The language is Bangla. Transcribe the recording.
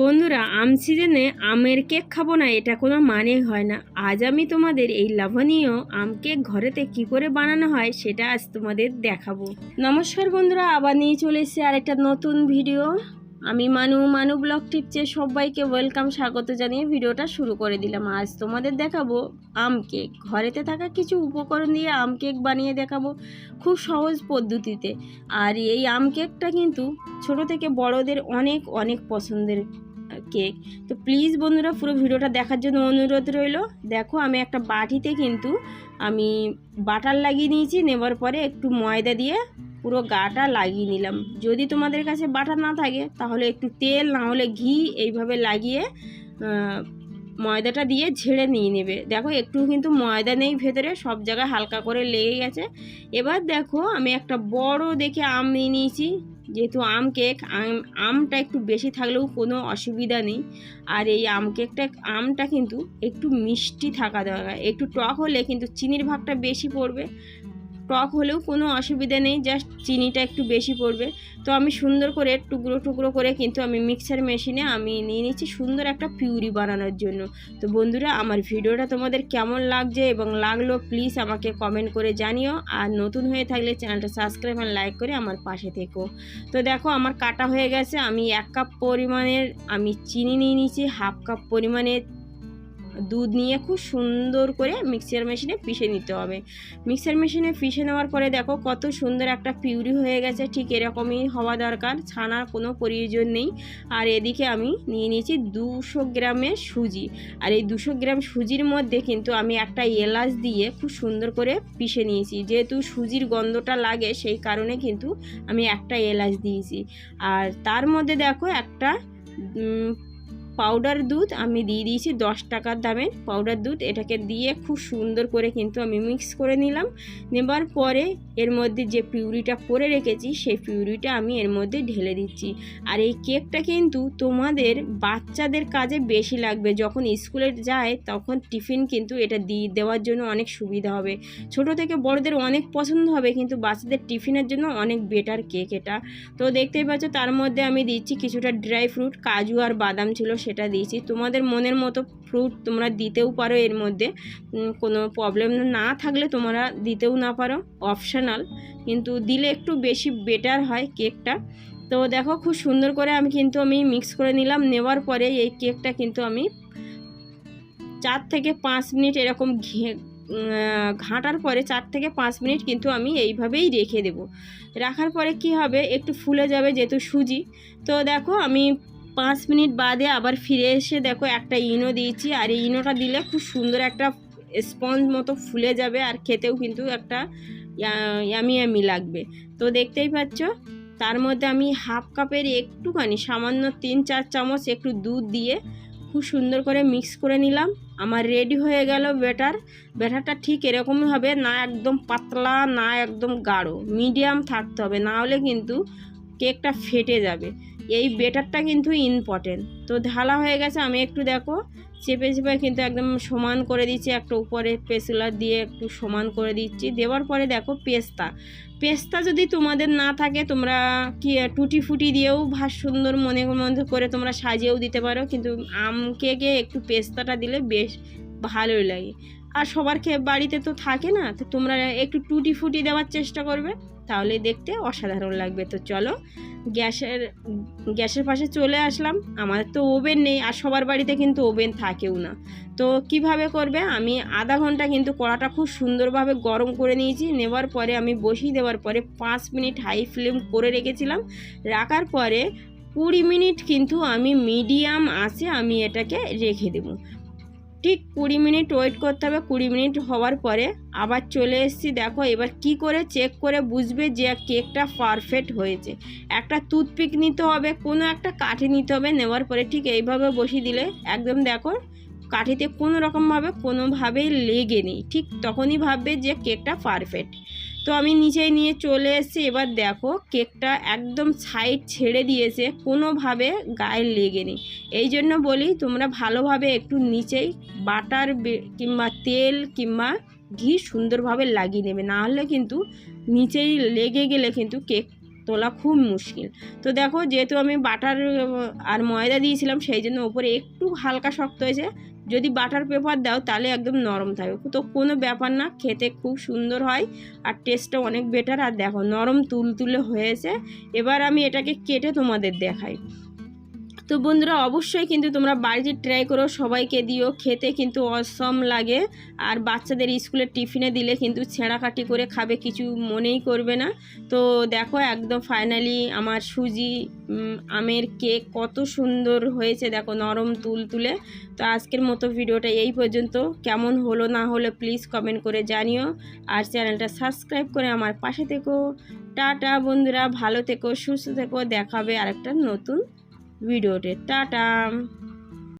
বন্ধুরা, আম সিজনে আমের কেক খাব না, এটা কোনো মানে হয় না। আজ আমি তোমাদের এই লাভনীয় আম কেক ঘরেতে কি করে বানানো হয়, সেটা আজ তোমাদের দেখাবো। নমস্কার বন্ধুরা, আবার নিয়ে চলে এসেছি আর একটা নতুন ভিডিও আমি মানু মানু ব্লগ টিপছে সবাইকে ওয়েলকাম স্বাগত জানিয়ে ভিডিওটা শুরু করে দিলাম। আজ তোমাদের দেখাবো আম কেক ঘরেতে থাকা কিছু উপকরণ দিয়ে আম কেক বানিয়ে দেখাবো খুব সহজ পদ্ধতিতে। আর এই আম কেকটা কিন্তু ছোট থেকে বড়দের অনেক অনেক পছন্দের কেক তো প্লিজ বন্ধুরা, পুরো ভিডিওটা দেখার জন্য অনুরোধ রইল। দেখো, আমি একটা বাটিতে কিন্তু আমি বাটার লাগিয়ে নিয়েছি, নেবার পরে একটু ময়দা দিয়ে পুরো গাটা লাগিয়ে নিলাম। যদি তোমাদের কাছে বাটার না থাকে, তাহলে একটু তেল, না হলে ঘি এইভাবে লাগিয়ে ময়দাটা দিয়ে ঝেড়ে নিয়ে নেবে। দেখো, একটু কিন্তু ময়দা নেই ভেতরে, সব জায়গায় হালকা করে লেগে গেছে। এবার দেখো, আমি একটা বড় দেখে আম নিয়ে নিয়েছি। যেহেতু আম কেক, আম, আমটা একটু বেশি থাকলেও কোনো অসুবিধা নেই। আর এই আম কেকটা, আমটা কিন্তু একটু মিষ্টি থাকা দরকার। একটু টক হলে কিন্তু চিনির ভাগটা বেশি পড়বে। টক হলেও কোনো অসুবিধা নেই জাস্ট চিনিটা একটু বেশি পড়বে। তো আমি সুন্দর করে টুকরো টুকরো করে কিন্তু আমি মিক্সার মেশিনে আমি নিয়ে নিচ্ছি সুন্দর একটা পিউরি বানানোর জন্য। তো বন্ধুরা, আমার ভিডিওটা তোমাদের কেমন লাগছে এবং লাগল প্লিজ আমাকে কমেন্ট করে জানিও। আর নতুন হয়ে থাকলে চ্যানেলটা সাবস্ক্রাইব আর লাইক করে আমার পাশে থেকো। তো দেখো, আমার কাটা হয়ে গেছে। আমি এক কাপ পরিমাণের আমি চিনি নিয়ে নিয়েছি হাফ কাপ পরিমাণে দুধ নিয়ে খুব সুন্দর করে মিক্সার মেশিনে পিষে নিতে হবে। মিক্সার মেশিনে পিষে নেওয়ার পরে দেখো কত সুন্দর একটা পিউরি হয়ে গেছে, ঠিক এরকমই হওয়া দরকার, ছানার কোনো প্রয়োজন নেই। আর এদিকে আমি নিয়ে নিয়েছি দুশো গ্রামের সুজি। আর এই দুশো গ্রাম সুজির মধ্যে কিন্তু আমি একটা এলাচ দিয়ে খুব সুন্দর করে পিষে নিয়েছি। যেহেতু সুজির গন্ধটা লাগে, সেই কারণে কিন্তু আমি একটা এলাচ দিয়েছি। আর তার মধ্যে দেখো একটা পাউডার দুধ আমি দিয়ে দিয়েছি দশ টাকার দামের পাউডার দুধ এটাকে দিয়ে খুব সুন্দর করে কিন্তু আমি মিক্স করে নিলাম। নেবার পরে এর মধ্যে যে পিউরিটা করে রেখেছি, সেই পিউরিটা আমি এর মধ্যে ঢেলে দিচ্ছি। আর এই কেকটা কিন্তু তোমাদের বাচ্চাদের কাজে বেশি লাগবে। যখন স্কুলে যায় তখন টিফিন কিন্তু এটা দিয়ে দেওয়ার জন্য অনেক সুবিধা হবে। ছোট থেকে বড়দের অনেক পছন্দ হবে, কিন্তু বাচ্চাদের টিফিনের জন্য অনেক বেটার কেক এটা। তো দেখতেই পাচ্ছ, তার মধ্যে আমি দিচ্ছি কিছুটা ড্রাই ফ্রুট, কাজু আর বাদাম ছিল সেটা দিয়েছি। তোমাদের মনের মতো ফ্রুট তোমরা দিতেও পারো এর মধ্যে। কোনো প্রবলেম না থাকলে তোমরা দিতেও না পারো। অপশনাল কিন্তু দিলে একটু বেশি বেটার হয় কেকটা তো দেখো খুব সুন্দর করে আমি কিন্তু আমি মিক্স করে নিলাম। নেওয়ার পরে এই কেকটা কিন্তু আমি চার থেকে পাঁচ মিনিট এরকম ঘে ঘাঁটার পরে চার থেকে পাঁচ মিনিট কিন্তু আমি এইভাবেই রেখে দেব। রাখার পরে কি হবে? একটু ফুলে যাবে যেহেতু সুজি। তো দেখো আমি পাঁচ মিনিট বাদে আবার ফিরে এসে দেখো একটা ইনো দিয়েছি, আর এই ইনোটা দিলে খুব সুন্দর একটা স্পঞ্জ মতো ফুলে যাবে, আর খেতেও কিন্তু একটা ইয়া- ইয়ামি ইয়ামি লাগবে। তো দেখতেই পাচ্ছ, তার মধ্যে আমি হাফ কাপের একটুখানি, সামান্য তিন চার চামচ একটু দুধ দিয়ে খুব সুন্দর করে মিক্স করে নিলাম। আমার রেডি হয়ে গেল ব্যাটার। ব্যাটারটা ঠিক এরকমই হবে, না একদম পাতলা, না একদম গাঢ়। মিডিয়াম থাকতে হবে, না হলে কিন্তু কেকটা ফেটে যাবে। এই বেটারটা কিন্তু ইম্পর্টেন্ট তো ঢালা হয়ে গেছে, আমি একটু দেখো, চেপে চেপে কিন্তু একদম সমান করে দিচ্ছি, একটা উপরে পেসুলার দিয়ে একটু সমান করে দিচ্ছি। দেওয়ার পরে দেখো পেস্তা। পেস্তা যদি তোমাদের না থাকে, তোমরা কি, টুটি ফুটি দিয়েও ভাস সুন্দর মনে মনে করে তোমরা সাজিয়েও দিতে পারো, কিন্তু আম কেকে একটু পেস্তাটা দিলে বেশ ভালোই লাগে। আর সবার খেয়ে বাড়িতে তো থাকে না, তো তোমরা একটু টুটি ফুটি দেওয়ার চেষ্টা করবে, তাহলে দেখতে অসাধারণ লাগবে। তো চলো গ্যাসের গ্যাসের পাশে চলে আসলাম। আমাদের তো ওভেন নেই আর সবার বাড়িতে কিন্তু ওভেন থাকেও না। তো কীভাবে করবে? আমি আধা ঘণ্টা কিন্তু কড়াটা খুব সুন্দরভাবে গরম করে নিয়েছি। নেওয়ার পরে আমি বসিয়ে দেওয়ার পরে পাঁচ মিনিট হাই ফ্লেম করে রেখেছিলাম। রাখার পরে কুড়ি মিনিট কিন্তু আমি মিডিয়াম আছে আমি এটাকে রেখে দেবো। ঠিক কুড়ি মিনিট ওয়েট করতে হবে, কুড়ি মিনিট হওয়ার পরে আবার চলে এসেছি। দেখো এবার কি করে চেক করে বুঝবে যে কেকটা পারফেক্ট হয়েছে। একটা টুথপিক নিতে হবে, কোনো একটা কাঠি নিতে হবে নেওয়ার পরে ঠিক এইভাবে বসিয়ে দিলে একদম দেখো কাঠিতে কোনো রকমভাবে কোনোভাবেই লেগে নেই। ঠিক তখনই ভাববে যে কেকটা পারফেক্ট তো আমি নিচে নিয়ে চলে এসেছি। এবার দেখো, কেকটা একদম সাইড ছেড়ে দিয়েছে, কোনোভাবে গায়ে লেগে নেই এই জন্য বলি, তোমরা ভালোভাবে একটু নিচেই বাটার কিংবা তেল কিংবা ঘি সুন্দরভাবে লাগিয়ে নেবে। না হলে কিন্তু নিচেই লেগে গেলে কিন্তু কেক তোলা খুব মুশকিল। তো দেখো, যেহেতু আমি বাটার আর ময়দা দিয়েছিলাম, সেই জন্য ওপরে একটু হালকা শক্ত হয়েছে। যদি বাটার পেপার দাও তাহলে একদম নরম থাকবে। তো কোনো ব্যাপার না, খেতে খুব সুন্দর হয় আর টেস্টটা অনেক বেটার আর দেখো নরম তুলতুলে হয়েছে। এবার আমি এটাকে কেটে তোমাদের দেখাই। তো বন্ধুরা, অবশ্যই কিন্তু তোমরা বাড়িতে ট্রাই করো, সবাইকে দিও। খেতে কিন্তু অসম লাগে। আর বাচ্চাদের স্কুলের টিফিনে দিলে কিন্তু ছেঁড়াকাটি করে খাবে, কিছু মনেই করবে না। তো দেখো, একদম ফাইনালি আমার সুজি আমের কেক কত সুন্দর হয়েছে। দেখো, নরম তুল তুলে। তো আজকের মতো ভিডিওটা এই পর্যন্ত। কেমন হলো না হলো প্লিজ কমেন্ট করে জানিও। আর চ্যানেলটা সাবস্ক্রাইব করে আমার পাশে থেকো। টাটা বন্ধুরা, ভালো থেকো, সুস্থ থেকো। দেখাবে আরেকটা নতুন ভিডিওতে টাটা।